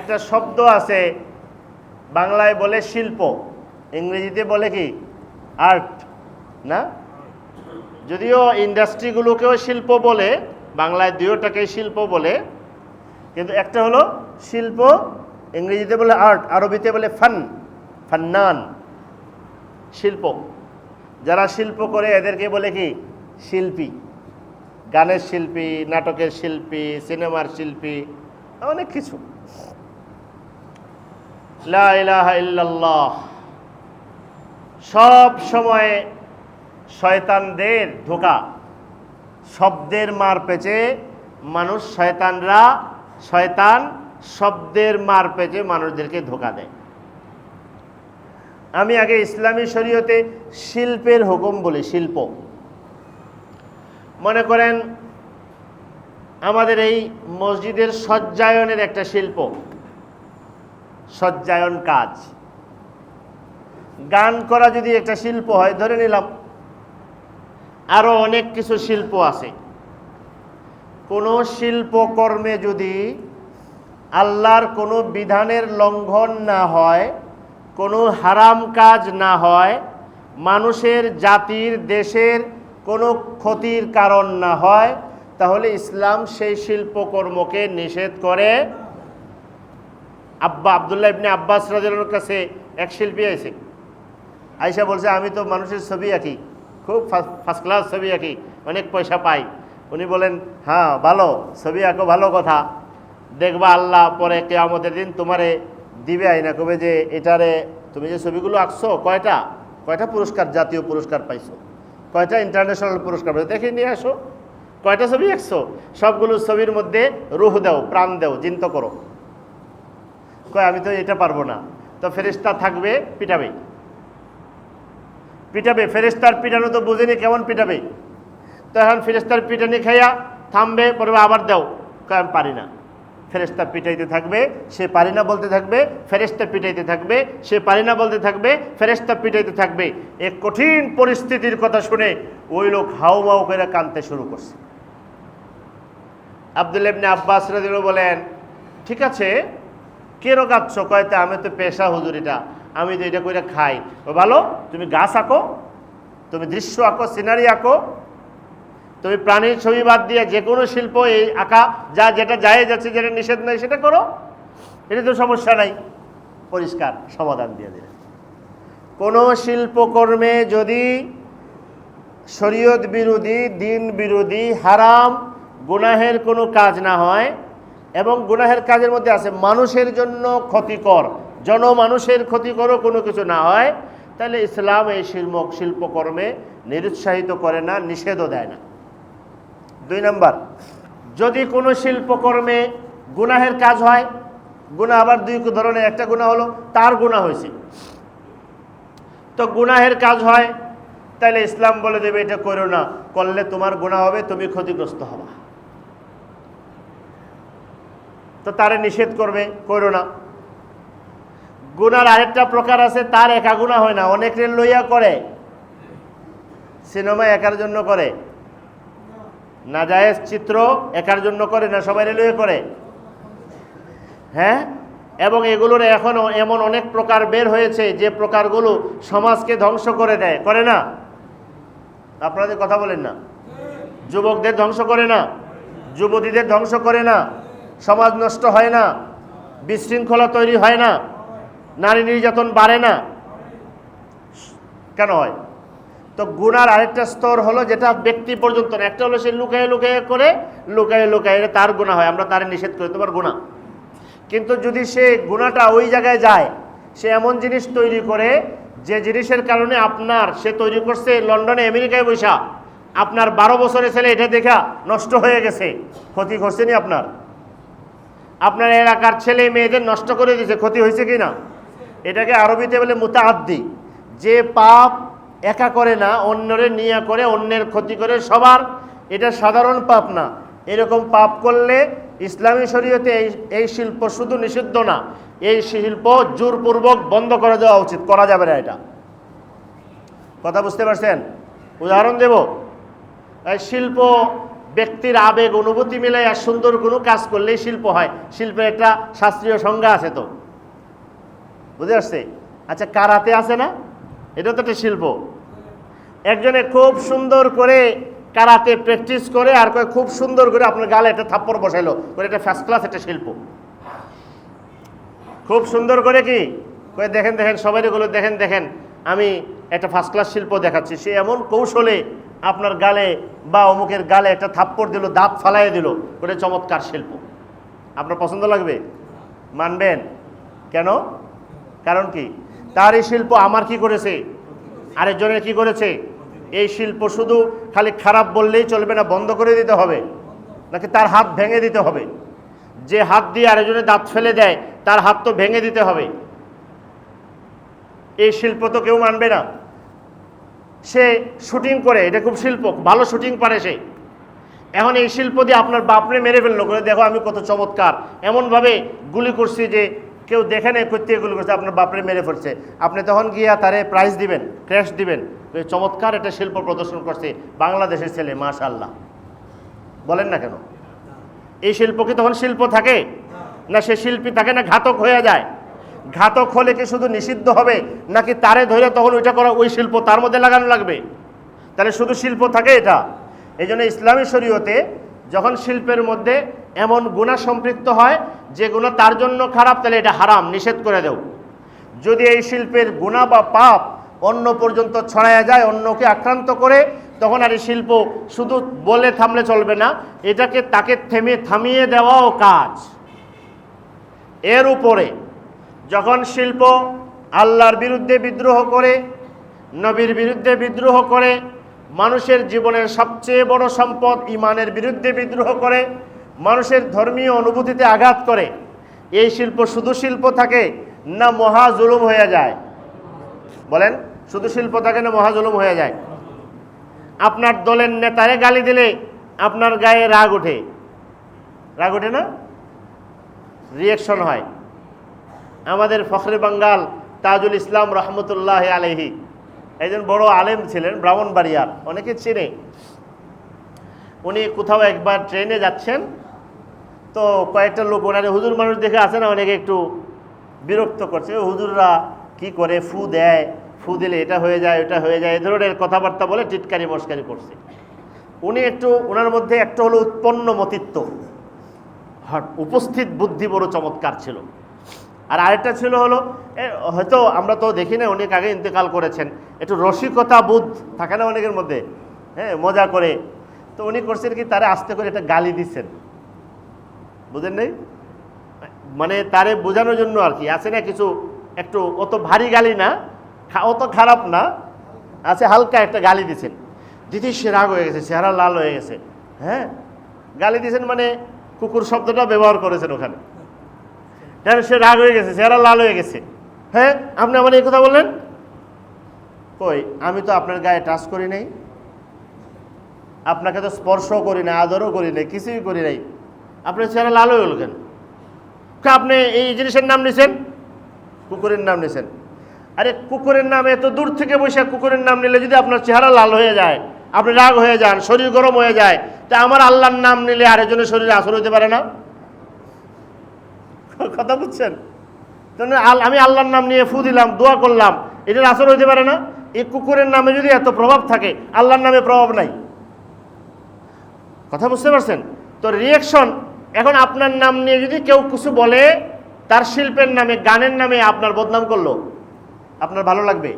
একটা শব্দ আছে, বাংলায় বলে শিল্প, ইংরেজিতে বলে কি? আর্ট না? যদিও ইন্ডাস্ট্রিগুলোকেও শিল্প বলে, বাংলায় দুয়োটাকে শিল্প বলে, কিন্তু একটা হলো শিল্প, ইংরেজিতে বলে আর্ট আরবিতে বলে ফান ফান্নান, শিল্প। যারা শিল্প করে এদেরকে বলে কি? শিল্পী। গানের শিল্পী, নাটকের শিল্পী, সিনেমার শিল্পী, অনেক কিছু। সব সময় শয়তানদের ধোকা, শব্দের মার পেচে মানুষ শয়তানরা, শয়তান শব্দের মার পেচে মানুষদেরকে ধোকা দেয়। আমি আগে ইসলামী শরীয়তে শিল্পের হুকুম বলি, শিল্প। মনে করেন, আমাদের এই মসজিদের সজ্জায়নের একটা শিল্প। সজ্জায়ন কাজ। গান করা যদি একটা শিল্প হয়, ধরে নিলাম আরও অনেক কিছু শিল্প আছে। কোনো শিল্পকর্মে যদি আল্লাহর কোনো বিধানের লঙ্ঘন না হয়, কোনো হারাম কাজ না হয়, মানুষের জাতির, দেশের কোনো ক্ষতির কারণ না হয়, তাহলে ইসলাম সেই শিল্পকর্মকে নিষেধ করে আব্বা আবদুল্লাহ ইবনে আব্বাস রাজের কাছে এক শিল্পী আছে আয়সা বলছে, আমি তো মানুষের ছবি আঁকি, খুব ফার্স্ট ক্লাস ছবি আঁকি, অনেক পয়সা পাই। উনি বলেন হ্যাঁ ভালো, ছবি আঁকো, ভালো কথা। দেখবা আল্লাহ পরে কে আমাদের দিন তোমারে দিবে আইনা কবে যে এটারে, তুমি যে ছবিগুলো আঁকছো, কয়টা? কয়টা পুরস্কার, জাতীয় পুরস্কার পাইছো? কয়টা ইন্টারন্যাশনাল পুরস্কার পাইছো? দেখে নিয়ে আসো। কয়টা ছবি আঁকছো? সবগুলো ছবির মধ্যে রুহ দাও, প্রাণ দাও চিন্ত করো। কয়, আমি তো এটা পারব না। তো ফেরিস্তা থাকবে, পিটাবে। পিটাবে ফেরেস্তার পিটানো তো বুঝেনি কেমন পিটাবে। তো এখন ফেরেস্তার পিটানি খাইয়া থামবে পরে আবার দাও। কয়, আমি পারি না। ফেরেস্তা পিটাইতে থাকবে, সে পারি না বলতে থাকবে ফেরেস্তা পিটাইতে থাকবে, সে পারি না বলতে থাকবে ফেরেস্তা পিটাইতে থাকবে। এক কঠিন পরিস্থিতির কথা শুনে ওই লোক হাউ মাউ করে কানতে শুরু করছে। আবদুল ইবনে আব্বাস রাদিয়াল্লাহু বলেন, ঠিক আছে কেন কাঁদছ কয়তে আমি তো পেশা হুজুরিটা, আমি তো এটা করে খাই। ও ভালো, তুমি গাছ আঁকো, তুমি দৃশ্য আঁকো সিনারি আঁকো, তুমি প্রাণীর ছবি বাদ দিয়ে যে কোনো শিল্প এই আঁকা, যা যেটা যায় যাচ্ছে, যেটা নিষেধ নাই, সেটা করো। এটা তো সমস্যা নাই। পরিষ্কার সমাধান দিয়ে দিলেন কোনো শিল্পকর্মে যদি শরীয়ত বিরোধী, দিন বিরোধী, হারাম, গুনাহের কোনো কাজ না হয় এবং গুনাহের কাজের মধ্যে আছে, মানুষের জন্য ক্ষতিকর। জনমানুষের ক্ষতিকরও কোনো কিছু না হয়, তাহলে ইসলাম এই শিল্প শিল্পকর্মে নিরুৎসাহিত করে না, নিষেধও দেয় না। দুই নম্বর, যদি কোনো শিল্পকর্মে গুনাহের কাজ হয় গুণা আবার দুই ধরনের, একটা গুণা হলো, তার গুণা হয়েছে। তো গুনাহের কাজ হয়, তাহলে ইসলাম বলে দেবে, এটা করো না, করলে তোমার গুণা হবে, তুমি ক্ষতিগ্রস্ত হবা। তো তারে নিষেধ করবে, করো না। গুনার আরেকটা প্রকার আছে, তার একা গুণা হয় না, অনেক রেল লইয়া করে, সিনেমা একার জন্য করে। না নাজায়েজ চিত্র একার জন্য করে না, সবাই লইয়া করে। হ্যাঁ? এবং এগুলোর এখন এমন অনেক প্রকার বের হয়েছে, যে প্রকারগুলো সমাজকে ধ্বংস করে দেয়। করে না? আপনাদের কথা বলেন না। যুবকদের ধ্বংস করে না? যুবতীদের ধ্বংস করে না? সমাজ নষ্ট হয় না, বিশৃঙ্খলা তৈরি হয় না, নারী নির্যাতন বাড়ে না। কেন হয়? তো গুনার আরেকটা স্তর হলো যেটা ব্যক্তি পর্যন্ত না একটা হলো সে লুকায় লুকায়ে করে, লুকায় লুকায়ে তার গুণা হয়। আমরা তার নিষেধ করি, তোমার গুণা কিন্তু যদি সে গুণাটা ওই জায়গায় যায়, সে এমন জিনিস তৈরি করে, যে জিনিসের কারণে আপনার, সে তৈরি করছে লন্ডনে, আমেরিকায় বৈশা, আপনার বারো বছরের ছেলে এটা দেখা নষ্ট হয়ে গেছে ক্ষতি করছেনি আপনার। আপনার এলাকার ছেলে মেয়েদের নষ্ট করে দিয়েছে, ক্ষতি হয়েছে কি না এটাকে আরবিতে বলে মুতাহাদ্দি যে পাপ একা করে না, অন্যরে নিয়ে করে, অন্যের ক্ষতি করে, সবার এটা সাধারণ পাপ না। এরকম পাপ করলে ইসলামী শরীয়তে এই এই শিল্প শুধু নিষিদ্ধ না, এই শিল্প জোরপূর্বক বন্ধ করে দেওয়া উচিত, করা যাবে না এটা। কথা বুঝতে পারছেন? উদাহরণ দেব। শিল্প ব্যক্তির আবেগ, অনুভূতি মিলে আর সুন্দর কোনো কাজ করলেই শিল্প হয়। শিল্পের একটা শাস্ত্রীয় সংজ্ঞা আছে তো। বুঝে আসছে? আচ্ছা কারাতে আছে না? এটা তো একটা শিল্প। একজনে খুব সুন্দর করে কারাতে প্র্যাকটিস করে আর কয় খুব সুন্দর করে আপনার গালে একটা থাপ্পড় বসাইলো করে এটা ফার্স্ট ক্লাস একটা শিল্প। খুব সুন্দর করে কি? কয়ে দেখেন দেখেন, সবাই গুলো দেখেন দেখেন। আমি একটা ফার্স্ট ক্লাস শিল্প দেখাচ্ছি। সে এমন কৌশলে আপনার গালে বা অমুকের গালে একটা থাপ্পড় দিল, দাঁত ফালাই দিল। করে চমৎকার শিল্প। আপনার পছন্দ লাগবে? মানবেন? কেন? কারণ কি? তার এই শিল্প আমার কি করেছে? আরেকজনের কি করেছে? এই শিল্প শুধু খালি খারাপ বললেই চলবে না, বন্ধ করে দিতে হবে। নাকি তার হাত ভেঙে দিতে হবে? যে হাত দিয়ে আরেকজনের দাঁত ফেলে দেয়, তার হাত তো ভেঙে দিতে হবে। এই শিল্প তো কেউ মানবে না। সে শুটিং করে, এটা খুব শিল্প, ভালো শুটিং পারে সে। এখন এই শিল্প দিয়ে আপনার বাপরে মেরে ফেলল, করে দেখো আমি কত চমৎকার। এমনভাবে গুলি করছি যে কেউ দেখে নেই করতে গুলি করছে, আপনার বাপরে মেরে ফেলছে। আপনি তখন গিয়া তারে প্রাইজ দিবেন ক্র্যাশ দিবেন। চমৎকার একটা শিল্প প্রদর্শন করছে বাংলাদেশের ছেলে মাশাল্লাহ বলেন না কেন? এই শিল্প কি তখন শিল্প থাকে? না সে শিল্পী থাকে না, ঘাতক হয়ে যায়। ঘাতক হলে কি শুধু নিষিদ্ধ হবে? নাকি তারে ধরে তখন ওইটা করা ওই শিল্প তার মধ্যে লাগানো লাগবে? তাহলে শুধু শিল্প থাকে এটা। এই জন্য ইসলামী শরীয়তে যখন শিল্পের মধ্যে এমন গুণা সম্পৃক্ত হয়, যে গুণা তার জন্য খারাপ, তাহলে এটা হারাম, নিষেধ করে দেও। যদি এই শিল্পের গুণা বা পাপ অন্য পর্যন্ত ছড়ায়া যায়, অন্যকে আক্রান্ত করে, তখন আর এই শিল্প শুধু বলে থামলে চলবে না, এটাকে তাকে থেমে থামিয়ে দেওয়াও কাজ। এর উপরে যখন শিল্প আল্লাহর বিরুদ্ধে বিদ্রোহ করে, নবীর বিরুদ্ধে বিদ্রোহ করে, মানুষের জীবনের সবচেয়ে বড় সম্পদ ইমানের বিরুদ্ধে বিদ্রোহ করে, মানুষের ধর্মীয় অনুভূতিতে আঘাত করে, এই শিল্প শুধু শিল্প থাকে না মহা জুলুম হয়ে যায়। বলেন, শুধু শিল্প থাকে না মহা জুলুম হয়ে যায়। আপনার দলের নেতারে গালি দিলে আপনার গায়ে রাগ ওঠে। রাগ ওঠে না? রিয়েকশন হয়। আমাদের ফখরে বাঙ্গাল তাজুল ইসলাম রহমতুল্লাহ আলহি একজন বড় আলেম ছিলেন, ব্রাহ্মণবাড়িয়ার, অনেকে চেনে। উনি কোথাও একবার ট্রেনে যাচ্ছেন, তো কয়েকটা লোক ওনারে হুজুর মানুষ দেখে আসে না, অনেকে একটু বিরক্ত করছে "ও হুজুররা কি করে ফু দেয়? ফু দিলে এটা হয়ে যায়, ওটা হয়ে যায়। এ ধরনের কথাবার্তা বলে টিটকারি মস্কারি করছে। উনি একটু ওনার মধ্যে একটা হলো উৎপন্ন মতিত্ব। উপস্থিত বুদ্ধি বড় চমৎকার ছিল। আর আরেকটা ছিল হলো হয়তো আমরা তো দেখি না অনেক আগে ইন্তেকাল করেছেন। একটু রসিকতা বুধ থাকে না অনেকের মধ্যে? হ্যাঁ মজা করে। তো উনি করছেন কি, তারে আস্তে করে একটা গালি দিচ্ছেন। বুঝেন নেই? মানে তারে বোঝানোর জন্য আর কি। আছে না কিছু, একটু অত ভারী গালি না অত খারাপ না, আছে হালকা একটা গালি দিচ্ছেন। দিদি, সে রাগ হয়ে গেছে, চেহারা লাল হয়ে গেছে। হ্যাঁ? গালি দিয়েছেন মানে কুকুর শব্দটা ব্যবহার করেছেন ওখানে। হ্যাঁ সে রাগ হয়ে গেছে, চেহারা লাল হয়ে গেছে। হ্যাঁ আপনি আমার এই কথা বললেন? কই, আমি তো আপনার গায়ে টাচ করি নাই। আপনাকে তো স্পর্শ করি না আদরও করি নাই, কিছুই করি নাই। আপনার চেহারা লাল হয়ে গেল কেন? আপনি এই জিনিসের নাম নিছেন? কুকুরের নাম নিছেন। আরে, কুকুরের নাম এত দূর থেকে বসে কুকুরের নাম নিলে যদি আপনার চেহারা লাল হয়ে যায়, আপনি রাগ হয়ে যান, শরীর গরম হয়ে যায়, তা আমার আল্লাহর নাম নিলে আরেকজনের শরীরে আসর হতে পারে না? কথা বুঝছেন? আমি আল্লাহর নাম নিয়ে ফু দিলাম, দোয়া করলাম। এটার আসর হইতে পারে না। এই কুকুরের নামে যদি এত প্রভাব থাকে, আল্লাহর নামে প্রভাব নাই। কথা বুঝতে পারছেন? তো রিয়েকশন এখন আপনার নাম নিয়ে যদি কেউ কিছু বলে, তার শিল্পের নামে, গানের নামে আপনার বদনাম করল। আপনার ভালো লাগবে?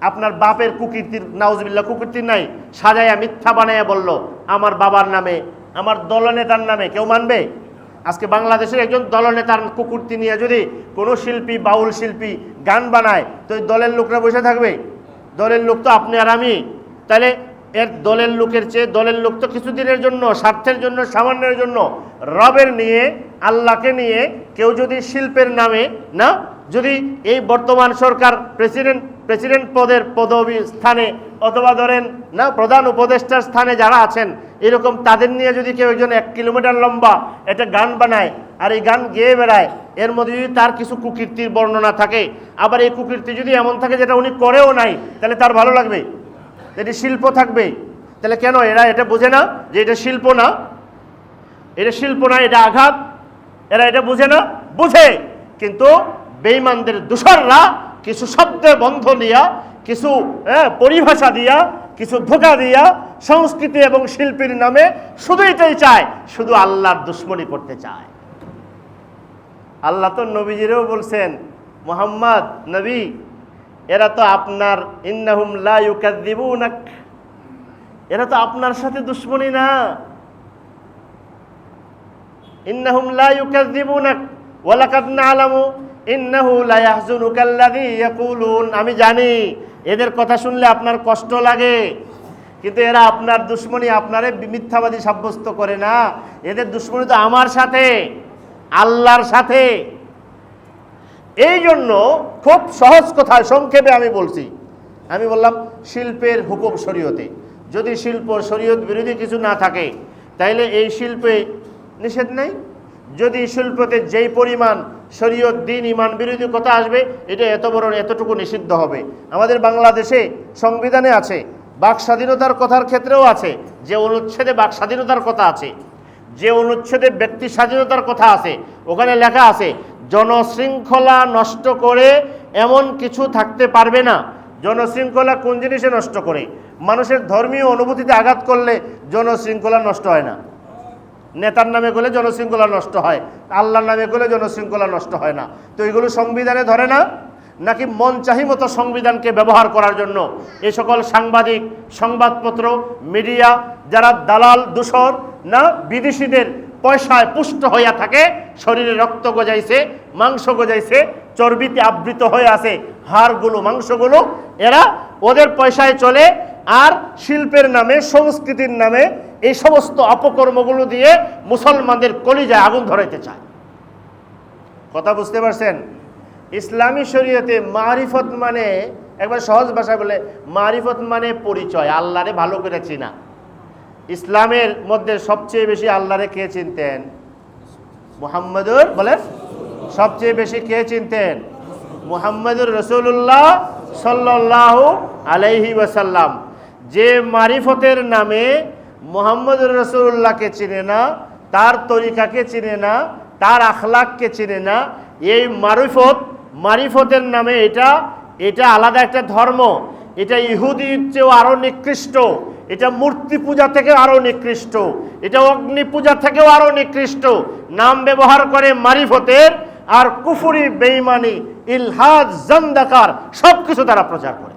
আপনার বাপের কুকীর্তির নাউজবিল্লা কুকীর্তির নাই। সাজাইয়া মিথ্যা বানাইয়া বলল, আমার বাবার নামে, আমার দলনেতার নামে কেউ মানবে? আজকে বাংলাদেশের একজন দলনেতার কুকুরটি নিয়ে যদি কোনো শিল্পী, বাউল শিল্পী গান বানায়, তো দলের লোকরা বসে থাকবে? দলের লোক তো আপনি আর আমি। তাহলে এর দলের লোকের চেয়ে দলের লোক তো কিছুদিনের জন্য, স্বার্থের জন্য, সামান্যের জন্য রবের নিয়ে, আল্লাহকে নিয়ে কেউ যদি শিল্পের নামে, না যদি এই বর্তমান সরকার প্রেসিডেন্ট প্রেসিডেন্ট পদের পদবী স্থানে অথবা ধরেন, না, প্রধান উপদেষ্টার স্থানে যারা আছেন, এরকম তাদের নিয়ে যদি কেউ একজন এক কিলোমিটার লম্বা একটা গান বানায় আর এই গান গেয়ে বেড়ায়, এর মধ্যে যদি তার কিছু কুকীর্তির বর্ণনা থাকে, আবার এই কুকীর্তি যদি এমন থাকে যেটা উনি করেও নাই, তাহলে তার ভালো লাগবে? এটি শিল্প থাকবে। তাহলে কেন এরা এটা বোঝে না যে এটা শিল্প না? এটা শিল্প না, এটা আঘাত। এরা এটা বুঝে না? বুঝে। কিন্তু বেইমানদের দূষররা কিছু শব্দের বন্ধ দিয়া, কিছু পরিভাষা দিয়া, কিছু ধোকা দিয়া সংস্কৃতি এবং শিল্পীর নামে শুধু এটাই চায়, শুধু আল্লাহর দুশ্মনী করতে চায়। আল্লাহ তো নবীজিরেও বলছেন, মোহাম্মদ, নবী, এরা তো আপনার ইন্নাহুম লা ইউকাযযিবুনাক, এরা তো আপনার সাথে দুশ্মনী না। ইন্নাহুম লা ইউকাযযিবুনাক ওয়ালাকাদ না'লামু ইন্নাহু আমি জানি, এদের কথা শুনলে আপনার কষ্ট লাগে, কিন্তু এরা আপনার দুশ্মনী, আপনারে মিথ্যাবাদী সাব্যস্ত করে না। এদের দুশ্মনী তো আমার সাথে, আল্লাহর সাথে। এই জন্য খুব সহজ কথা, সংক্ষেপে আমি বলছি। আমি বললাম, শিল্পের হুকুম শরীয়তে। যদি শিল্প শরীয়ত বিরোধী কিছু না থাকে, তাইলে এই শিল্পে নিষেধ নেই? যদি শিল্পতে যেই পরিমাণ শরীয়ত, দিন ইমান বিরোধী কথা আসবে, এটা এত বড় এতটুকু নিষিদ্ধ হবে। আমাদের বাংলাদেশে সংবিধানে আছে, বাক স্বাধীনতার কথার ক্ষেত্রেও আছে, যে অনুচ্ছেদে বাক স্বাধীনতার কথা আছে, যে অনুচ্ছেদে ব্যক্তি স্বাধীনতার কথা আছে, ওখানে লেখা আছে, জনশৃঙ্খলা নষ্ট করে এমন কিছু থাকতে পারবে না। জনশৃঙ্খলা কোন জিনিসে নষ্ট করে? মানুষের ধর্মীয় অনুভূতিতে আঘাত করলে জনশৃঙ্খলা নষ্ট হয় না। নেতার নামে করলে জনশৃঙ্খলা নষ্ট হয়, আল্লাহর নামে করলে জনশৃঙ্খলা নষ্ট হয় না। তো এগুলো সংবিধানে ধরে না? নাকি মন চাহি মতো সংবিধানকে ব্যবহার করার জন্য এই সকল সাংবাদিক, সংবাদপত্র, মিডিয়া যারা দালাল দূষর না বিদেশিদের পয়সায় পুষ্ট হইয়া থাকে, শরীরে রক্ত গজাইছে, মাংস গজাইছে, চর্বিতে আবৃত হয়ে আছে হাড়গুলো, মাংসগুলো, এরা ওদের পয়সায় চলে আর শিল্পের নামে, সংস্কৃতির নামে এই সমস্ত অপকর্মগুলো দিয়ে মুসলমানদের কলিজায় আগুন ধরাইতে চায়। কথা বুঝতে পারছেন? ইসলামী শরীয়তে মারিফত মানে একবার সহজ ভাষায় বলে, মারিফত মানে পরিচয়, আল্লাহরে ভালো করে চিনা। ইসলামের মধ্যে সবচেয়ে বেশি আল্লাহরে কে চিনতেন? মুহাম্মদুর, বলেন। সবচেয়ে বেশি কে চিনতেন? মুহাম্মদুর রসুল্লাহ সাল্লাহ আলাইহি ওয়াসাল্লাম। যে মারিফতের নামে মোহাম্মদুর রসুল্লাহকে চিনে না, তার তরিকাকে চিনে না, তার আখলাককে চিনে না, এই মারিফত, মারিফতের নামে এটা এটা আলাদা একটা ধর্ম। এটা ইহুদির চেয়েও আরও নিকৃষ্ট। এটা মূর্তি পূজা থেকে আরও নিকৃষ্ট। এটা অগ্নি পূজা থেকেও আরও নিকৃষ্ট। নাম ব্যবহার করে মারিফতের আর কুফুরি বেইমানি ইলহাদ জন্দাকার সব কিছু তারা প্রচার করে।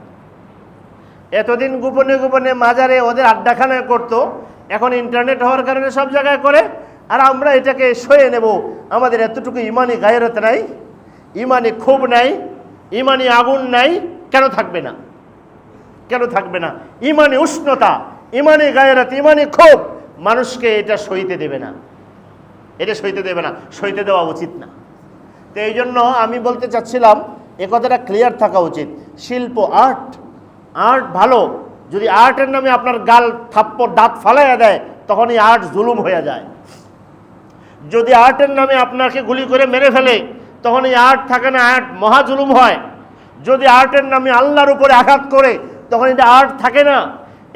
এতদিন গোপনে গোপনে মাজারে ওদের আড্ডাখানায় করতো, এখন ইন্টারনেট হওয়ার কারণে সব জায়গায় করে, আর আমরা এটাকে সয়ে নেব। আমাদের এতটুকু ইমানি গায়েরত নাই, ইমানি ক্ষোভ নাই, ইমানি আগুন নাই, কেন থাকবে না? কেন থাকবে না? ইমানি উষ্ণতা, ইমানি গায়রত, ইমানি ক্ষোভ, মানুষকে এটা সইতে দেবে না। এটা সইতে দেবে না, সইতে দেওয়া উচিত না। তো এই জন্য আমি বলতে চাচ্ছিলাম, এ কথাটা ক্লিয়ার থাকা উচিত। শিল্প আর্ট আর্ট ভালো, যদি আর্টের নামে আপনার গাল থাপ্পড়, দাঁত ফালাইয়া দেয় তখন এই আর্ট জুলুম হয়ে যায়। যদি আর্টের নামে আপনাকে গুলি করে মেরে ফেলে তখন এই আর্ট থাকে না, আর্ট মহা জুলুম হয়। যদি আর্টের নামে আল্লাহর উপরে আঘাত করে তখন এটা আর্ট থাকে না।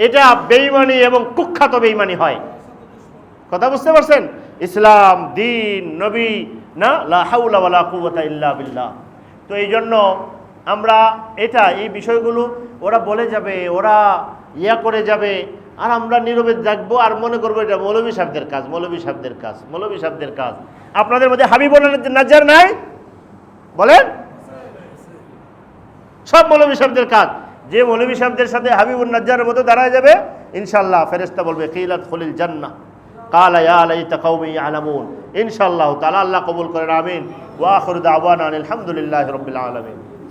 এটা বেইমানি এবং কুখ্যাত বেইমানি হয়। কথা বুঝতে পারছেন? ইসলাম, দিন, নবী, না? লা হাউলা ওয়ালা ইল্লা বিল্লাহ। তো এই জন্য আমরা এটা, এই বিষয়গুলো ওরা বলে যাবে, ওরা ইয়া করে যাবে, আর আমরা নীরবে দেখব আর মনে করব এটা মৌলবী সাহেবদের কাজ মৌলবী সাহেবদের কাজ মৌলবী সাহেবদের কাজ। আপনাদের মধ্যে হাবিবুল নাজ্জার নাই? বলেন। সব মৌলবী সাহেবদের কাজ। যে মৌলবী সাহেবদের সাথে হাবিবুল নাজ্জারের মতো দাঁড়ায় যাবে ইনশাল্লাহ ফেরেস্তা বলবে, কিলাত খলিল জান্না কালা, ইয়া লাইতা কওমি ইয়ালামুন। ইনশাআল্লাহ তাআলা আল্লাহ কবুল করেন, আমিন। ওয়া আখিরু দাওয়ানা আলহামদুলিল্লাহি রাব্বিল আলামিন।